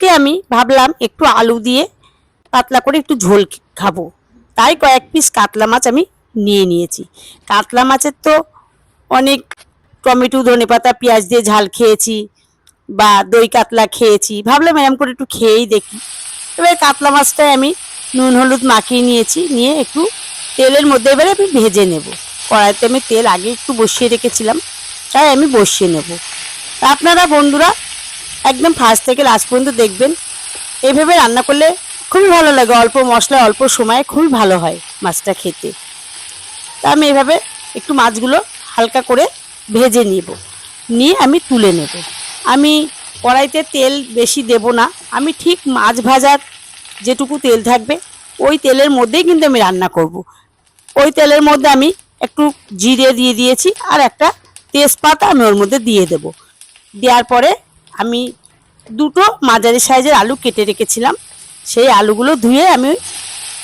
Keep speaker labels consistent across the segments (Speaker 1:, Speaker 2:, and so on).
Speaker 1: আজকে আমি ভাবলাম একটু আলু দিয়ে পাতলা করে একটু ঝোল খাব। তাই কয়েক পিস কাতলা মাছ আমি নিয়ে নিয়েছি। কাতলা মাছের তো অনেক টমেটো, ধনেপাতা, পেঁয়াজ দিয়ে ঝাল খেয়েছি বা দই কাতলা খেয়েছি। ভাবলাম এরকম করে একটু খেয়েই দেখি। এবার কাতলা মাছটাই আমি নুন, হলুদ মাখিয়ে নিয়েছি। নিয়ে একটু তেলের মধ্যে এবারে আমি ভেজে নেব। কড়াইতে আমি তেল আগে একটু বসিয়ে রেখেছিলাম। তাই আমি বসিয়ে নেব। আপনারা বন্ধুরা একদম ফার্স্ট থেকে লাস্ট পর্যন্ত দেখবেন। এভাবে রান্না করলে খুবই ভালো লাগে। অল্প মশলা, অল্প সময়ে খুবই ভালো হয় মাছটা খেতে। তা আমি এভাবে একটু মাছগুলো হালকা করে ভেজে নিব। নিয়ে আমি তুলে নেব। আমি কড়াইতে তেল বেশি দেব না। আমি ঠিক মাছ ভাজার যেটুকু তেল থাকবে, ওই তেলের মধ্যেই কিন্তু আমি রান্না করব। ওই তেলের মধ্যে আমি একটু জিরে দিয়ে দিয়েছি আর একটা তেজপাতা আমি ওর মধ্যে দিয়ে দেব। দেওয়ার পরে আমি দুটো মাঝারি সাইজের আলু কেটে রেখেছিলাম। সেই আলুগুলো ধুয়ে আমি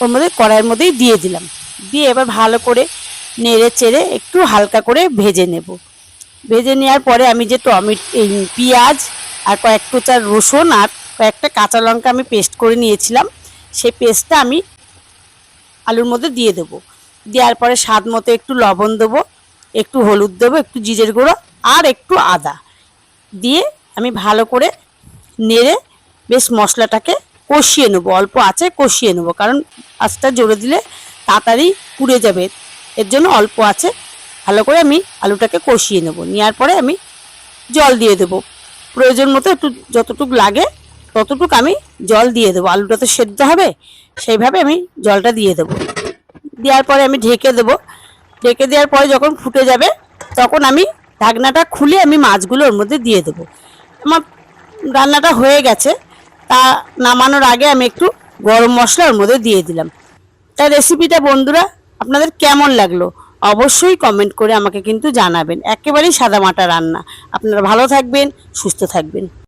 Speaker 1: ওর মধ্যে কড়াইয়ের মধ্যেই দিয়ে দিলাম। দিয়ে এবার ভালো করে নেড়ে চেড়ে একটু হালকা করে ভেজে নেব। ভেজে নেওয়ার পরে আমি যে টমেটো, এই পেঁয়াজ আর কয়েক কোচার রসুন আর কয়েকটা কাঁচা লঙ্কা আমি পেস্ট করে নিয়েছিলাম, সেই পেস্টটা আমি আলুর মধ্যে দিয়ে দেবো। দেওয়ার পরে স্বাদ মতো একটু লবণ দেবো, একটু হলুদ দেবো, একটু জিরের গুঁড়ো আর একটু আদা। দিয়ে আমি ভালো করে নেড়ে বেশ মশলাটাকে কষিয়ে নেব, অল্প আছে কষিয়ে নেব। কারণ আঁচটা জোরে দিলে তাড়াতাড়ি পুড়ে যাবে। এর জন্য অল্প আছে ভালো করে আমি আলুটাকে কষিয়ে নেব। নেওয়ার পরে আমি জল দিয়ে দেবো। প্রয়োজন মতো একটু যতটুকু লাগে ততটুকু আমি জল দিয়ে দেবো। আলুটা তো সেদ্ধ হবে, সেইভাবে আমি জলটা দিয়ে দেবো। দেওয়ার পরে আমি ঢেকে দেবো। ঢেকে দেওয়ার পরে যখন ফুটে যাবে তখন আমি ঢাকনাটা খুলে আমি মাছগুলো ওর মধ্যে দিয়ে দেবো। আমার রান্নাটা হয়ে গেছে। তা নামানোর আগে আমি একটু গরম মশলা ওর মধ্যে দিয়ে দিলাম। তাই রেসিপিটা বন্ধুরা, আপনাদের কেমন লাগল? অবশ্যই কমেন্ট করে আমাকে কিন্তু জানাবেন। একেবারেই সাদামাটা রান্না। আপনারা ভালো থাকবেন, সুস্থ থাকবেন।